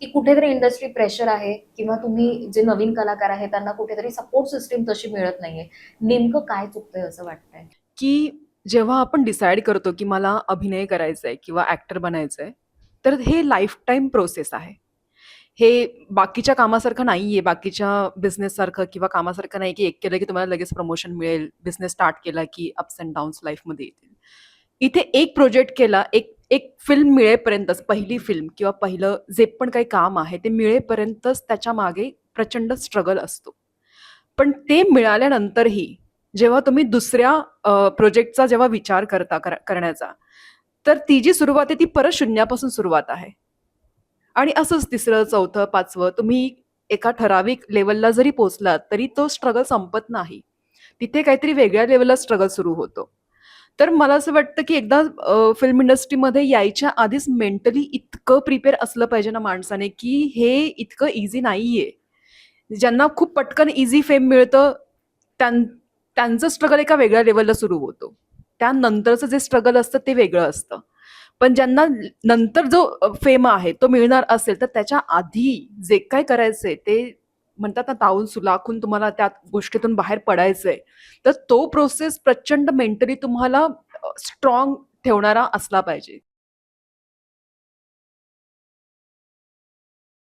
की कुठेतरी industry pressure आहे किंवा तुम्ही जे नवीन कलाकार आहे त्यांना कुठेतरी सपोर्ट सिस्टीम तशी मिळत नाहीये. नेमकं काय चुकतंय असं वाटतंय? की जेव्हा आपण डिसाईड करतो की मला अभिनय करायचा आहे किंवा ॲक्टर बनायचं आहे तर हे लाईफ टाईम प्रोसेस आहे. हे बाकीच्या कामासारखं नाही आहे बाकीच्या बिझनेससारखं किंवा कामासारखं नाही की एक केलं की तुम्हाला लगेच प्रमोशन मिळेल बिझनेस स्टार्ट केला की अप्स अँड डाऊन्स लाईफमध्ये येतील. इथे एक प्रोजेक्ट केला एक एक फिल्म मिळेपर्यंतच पहिली फिल्म किंवा पहिलं जे पण काही काम आहे ते मिळेपर्यंतच त्याच्यामागे प्रचंड स्ट्रगल असतो. पण ते मिळाल्यानंतरही जेव्हा तुम्ही दुसऱ्या प्रोजेक्टचा जेव्हा विचार करता कर- करण्याचा तर ती जी सुरुवात आहे ती परत शून्यापासून सुरुवात आहे. आणि असंच तिसरं चौथं पाचवं तुम्ही एका ठराविक लेवलला जरी पोचलात तरी तो स्ट्रगल संपत नाही. तिथे काहीतरी वेगळ्या लेवलला स्ट्रगल सुरू होतो. तर मला असं वाटतं की एकदा फिल्म इंडस्ट्रीमध्ये यायच्या आधीच मेंटली इतकं प्रिपेअर असलं पाहिजे ना माणसाने की हे इतकं इझी नाहीये. ज्यांना खूप पटकन इझी फेम मिळतं त्यां त्यांचं स्ट्रगल एका वेगळ्या लेवलला सुरू होतो. त्यानंतरचं जे स्ट्रगल असतं ते वेगळं असतं. पण ज्यांना नंतर जो फेम आहे तो मिळणार असेल तर त्याच्या आधी जे काय करायचंय ते म्हणतात ना तावून सुलाखून तुम्हाला त्या गोष्टीतून बाहेर पडायचंय. तर तो प्रोसेस प्रचंड मेंटली तुम्हाला स्ट्रॉंग ठेवणारा असला पाहिजे.